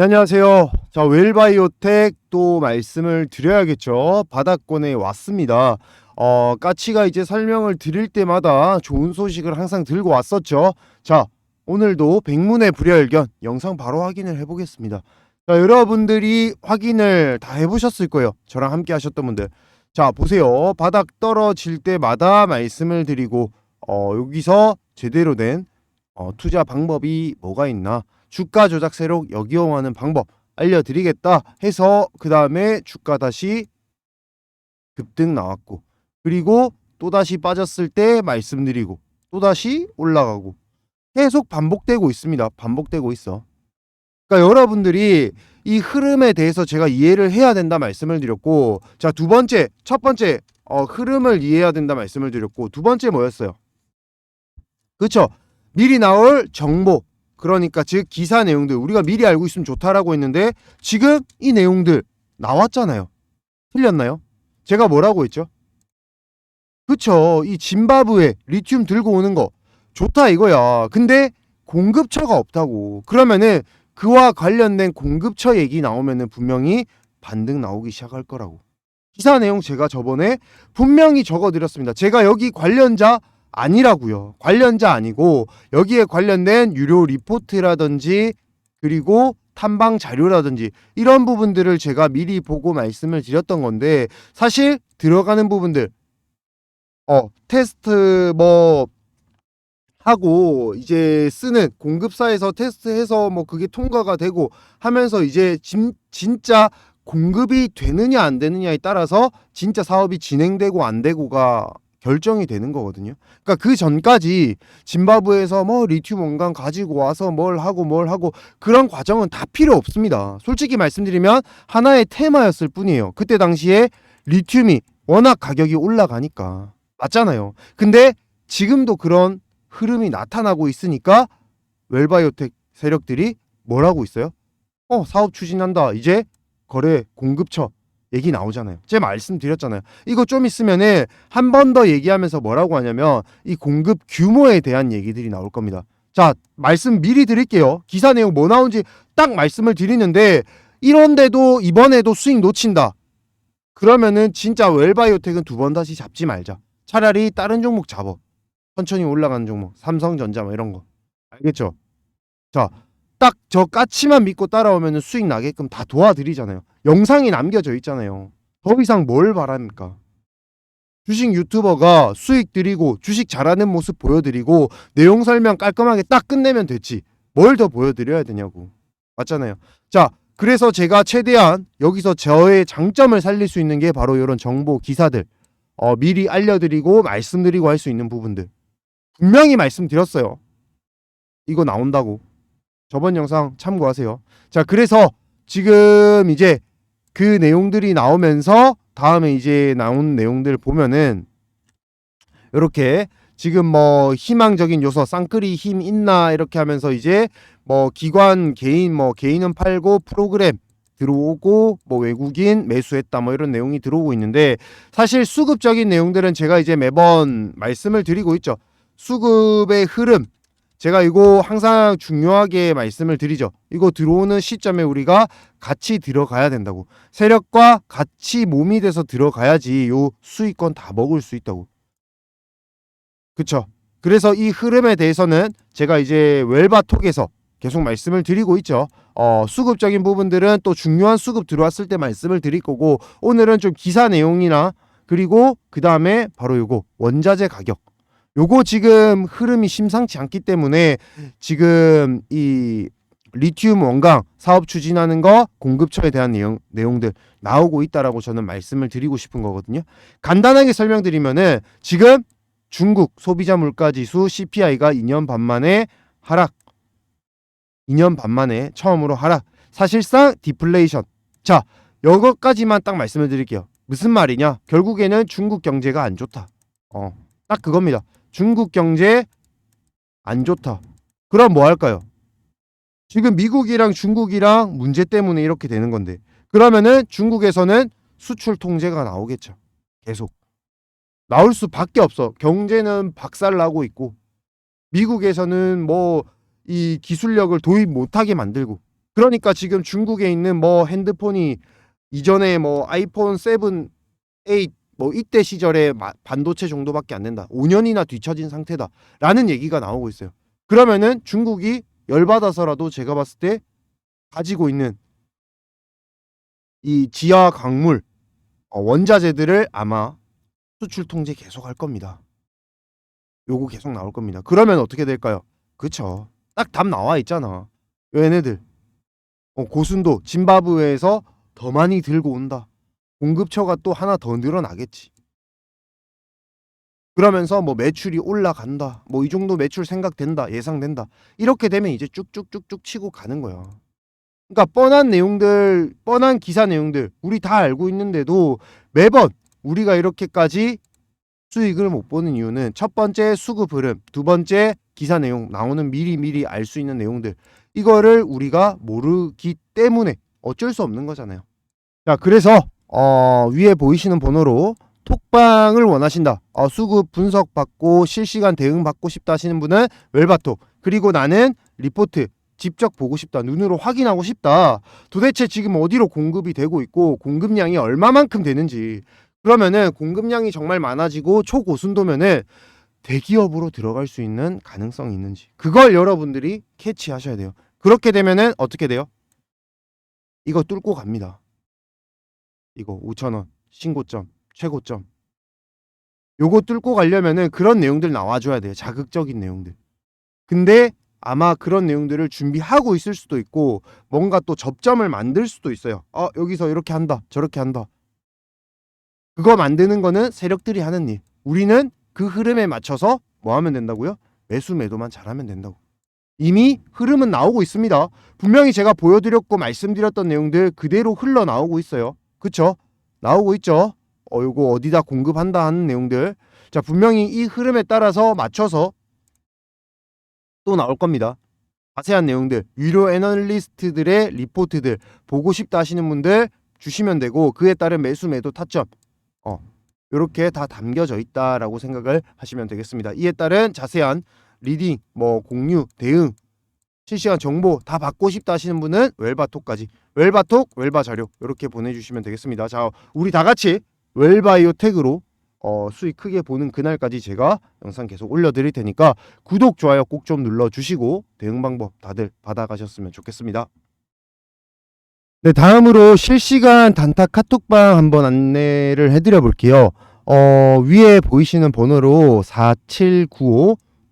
네, 안녕하세요. 자, 웰바이오텍 또 말씀을 드려야겠죠. 바닥권에 왔습니다. 어, 까치가 이제 설명을 드릴 때마다 좋은 소식을 항상 들고 왔었죠. 자, 오늘도 백문의 불여일견 영상 바로 확인을 해보겠습니다. 자, 여러분들이 확인을 다 해보셨을 거예요. 저랑 함께 하셨던 분들. 자, 보세요. 바닥 떨어질 때마다 말씀을 드리고, 어, 여기서 제대로 된 어, 투자 방법이 뭐가 있나. 주가 조작 세력 역이용하는 방법 알려드리겠다 해서 그 다음에 주가 다시 급등 나왔고 그리고 또 다시 빠졌을 때 말씀드리고 또 다시 올라가고 계속 반복되고 있습니다. 반복되고 있어. 그러니까 여러분들이 이 흐름에 대해서 제가 이해를 해야 된다 말씀을 드렸고 자 두 번째 첫 번째 어, 흐름을 이해해야 된다 말씀을 드렸고 두 번째 뭐였어요? 그렇죠. 미리 나올 정보 그러니까 즉 기사 내용들 우리가 미리 알고 있으면 좋다라고 했는데 지금 이 내용들 나왔잖아요. 틀렸나요? 제가 뭐라고 했죠? 그쵸. 이 짐바브웨 리튬 들고 오는 거 좋다 이거야. 근데 공급처가 없다고. 그러면은 그와 관련된 공급처 얘기 나오면은 분명히 반등 나오기 시작할 거라고. 기사 내용 제가 저번에 분명히 적어드렸습니다. 제가 여기 관련자 아니라고요. 관련자 아니고 여기에 관련된 유료 리포트라든지 그리고 탐방 자료라든지 이런 부분들을 제가 미리 보고 말씀을 드렸던 건데 사실 들어가는 부분들 어 테스트 뭐 하고 이제 쓰는 공급사에서 테스트해서 뭐 그게 통과가 되고 하면서 이제 진, 진짜 공급이 되느냐 안 되느냐에 따라서 진짜 사업이 진행되고 안 되고가 결정이 되는 거거든요. 그러니까 그 전까지 짐바브에서 뭐 리튬 원강 가지고 와서 뭘 하고 뭘 하고 그런 과정은 다 필요 없습니다. 솔직히 말씀드리면 하나의 테마였을 뿐이에요. 그때 당시에 리튬이 워낙 가격이 올라가니까 맞잖아요. 근데 지금도 그런 흐름이 나타나고 있으니까 웰바이오텍 세력들이 뭘 하고 있어요? 어 사업 추진한다. 이제 거래 공급처 얘기 나오잖아요. 제가 말씀드렸잖아요. 이거 좀 있으면은 한 번 더 얘기하면서 뭐라고 하냐면 이 공급 규모에 대한 얘기들이 나올 겁니다. 자, 말씀 미리 드릴게요. 기사 내용 뭐 나온지 딱 말씀을 드리는데 이런데도 이번에도 수익 놓친다. 그러면은 진짜 웰바이오텍은 두 번 다시 잡지 말자. 차라리 다른 종목 잡어. 천천히 올라가는 종목. 삼성전자 뭐 이런 거. 알겠죠? 자, 딱 저 까치만 믿고 따라오면 수익 나게끔 다 도와드리잖아요. 영상이 남겨져 있잖아요. 더 이상 뭘 바랍니까? 주식 유튜버가 수익 드리고 주식 잘하는 모습 보여드리고 내용 설명 깔끔하게 딱 끝내면 됐지. 뭘 더 보여드려야 되냐고. 맞잖아요. 자, 그래서 제가 최대한 여기서 저의 장점을 살릴 수 있는 게 바로 이런 정보 기사들. 어, 미리 알려드리고 말씀드리고 할 수 있는 부분들. 분명히 말씀드렸어요. 이거 나온다고. 저번 영상 참고하세요. 자, 그래서 지금 이제 그 내용들이 나오면서 다음에 이제 나온 내용들 보면은 이렇게 지금 뭐 희망적인 요소 쌍끌이 힘 있나 이렇게 하면서 이제 뭐 기관 개인 뭐 개인은 팔고 프로그램 들어오고 뭐 외국인 매수했다 뭐 이런 내용이 들어오고 있는데 사실 수급적인 내용들은 제가 이제 매번 말씀을 드리고 있죠. 수급의 흐름 제가 이거 항상 중요하게 말씀을 드리죠. 이거 들어오는 시점에 우리가 같이 들어가야 된다고. 세력과 같이 몸이 돼서 들어가야지 요 수익권 다 먹을 수 있다고. 그쵸? 그래서 이 흐름에 대해서는 제가 이제 웰바톡에서 계속 말씀을 드리고 있죠. 어, 수급적인 부분들은 또 중요한 수급 들어왔을 때 말씀을 드릴 거고 오늘은 좀 기사 내용이나 그리고 그 다음에 바로 요거 원자재 가격 요거 지금 흐름이 심상치 않기 때문에 지금 이 리튬 원강 사업 추진하는 거 공급처에 대한 내용 내용들 나오고 있다라고 저는 말씀을 드리고 싶은 거거든요. 간단하게 설명드리면은 지금 중국 소비자 물가 지수 CPI가 2년 반 만에 하락. 2년 반 만에 처음으로 하락. 사실상 디플레이션. 자, 요것까지만 딱 말씀을 드릴게요. 무슨 말이냐? 결국에는 중국 경제가 안 좋다. 어, 딱 그겁니다. 중국 경제 안 좋다. 그럼 뭐 할까요? 지금 미국이랑 중국이랑 문제 때문에 이렇게 되는 건데. 그러면은 중국에서는 수출 통제가 나오겠죠. 계속. 나올 수밖에 없어. 경제는 박살나고 있고 미국에서는 뭐 이 기술력을 도입 못하게 만들고 그러니까 지금 중국에 있는 뭐 핸드폰이 이전에 뭐 아이폰 7, 8, 뭐 이때 시절에 마- 반도체 정도밖에 안 된다. 5년이나 뒤처진 상태다라는 얘기가 나오고 있어요. 그러면은 중국이 열받아서라도 제가 봤을 때 가지고 있는 이 지하 광물 어, 원자재들을 아마 수출 통제 계속 할 겁니다. 요거 계속 나올 겁니다. 그러면 어떻게 될까요? 그쵸. 딱 답 나와 있잖아. 얘네들 어, 고순도 짐바브웨에서 더 많이 들고 온다. 공급처가 또 하나 더 늘어나겠지. 그러면서 뭐 매출이 올라간다. 뭐 이 정도 매출 생각된다. 예상된다. 이렇게 되면 이제 쭉쭉쭉쭉 치고 가는 거야. 그러니까 뻔한 내용들, 뻔한 기사 내용들 우리 다 알고 있는데도 매번 우리가 이렇게까지 수익을 못 보는 이유는 첫 번째 수급 흐름, 두 번째 기사 내용 나오는 미리 미리 알 수 있는 내용들 이거를 우리가 모르기 때문에 어쩔 수 없는 거잖아요. 자, 그래서 어, 위에 보이시는 번호로 톡방을 원하신다. 어, 수급 분석 받고 실시간 대응 받고 싶다 하시는 분은 웰바톡. 그리고 나는 리포트 직접 보고 싶다. 눈으로 확인하고 싶다. 도대체 지금 어디로 공급이 되고 있고 공급량이 얼마만큼 되는지. 그러면은 공급량이 정말 많아지고 초고순도면은 대기업으로 들어갈 수 있는 가능성이 있는지. 그걸 여러분들이 캐치하셔야 돼요. 그렇게 되면은 어떻게 돼요? 이거 뚫고 갑니다. 이거 5,000원 신고점 최고점. 요거 뚫고 가려면은 그런 내용들 나와줘야 돼요. 자극적인 내용들. 근데 아마 그런 내용들을 준비하고 있을 수도 있고 뭔가 또 접점을 만들 수도 있어요. 어 여기서 이렇게 한다 저렇게 한다. 그거 만드는 거는 세력들이 하는 일. 우리는 그 흐름에 맞춰서 뭐 하면 된다고요? 매수 매도만 잘하면 된다고. 이미 흐름은 나오고 있습니다. 분명히 제가 보여드렸고 말씀드렸던 내용들 그대로 흘러나오고 있어요 그쵸? 나오고 있죠. 어, 요거 어디다 공급한다 하는 내용들. 자, 분명히 이 흐름에 따라서 맞춰서 또 나올 겁니다. 자세한 내용들, 유료 애널리스트들의 리포트들 보고 싶다 하시는 분들 주시면 되고 그에 따른 매수 매도 타점 어, 요렇게 다 담겨져 있다라고 생각을 하시면 되겠습니다. 이에 따른 자세한 리딩, 뭐 공유, 대응 실시간 정보 다 받고 싶다 하시는 분은 웰바톡까지 웰바톡 웰바 자료 이렇게 보내주시면 되겠습니다. 자 우리 다 같이 웰바이오 택으로 어, 수익 크게 보는 그날까지 제가 영상 계속 올려드릴 테니까 구독 좋아요 꼭 좀 눌러주시고 대응 방법 다들 받아가셨으면 좋겠습니다. 네 다음으로 실시간 단타 카톡방 한번 안내를 해드려 볼게요. 어, 위에 보이시는 번호로 4795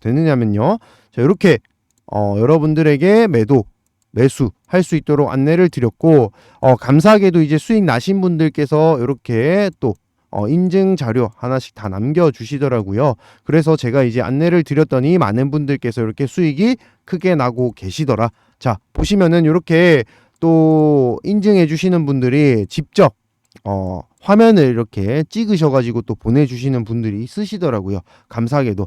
되느냐면요. 자 이렇게 어, 여러분들에게 매도 매수 할 수 있도록 안내를 드렸고 어, 감사하게도 이제 수익 나신 분들께서 이렇게 또 어, 인증 자료 하나씩 다 남겨주시더라고요. 그래서 제가 이제 안내를 드렸더니 많은 분들께서 이렇게 수익이 크게 나고 계시더라. 자 보시면은 이렇게 또 인증해 주시는 분들이 직접 어, 화면을 이렇게 찍으셔가지고 또 보내주시는 분들이 있으시더라고요. 감사하게도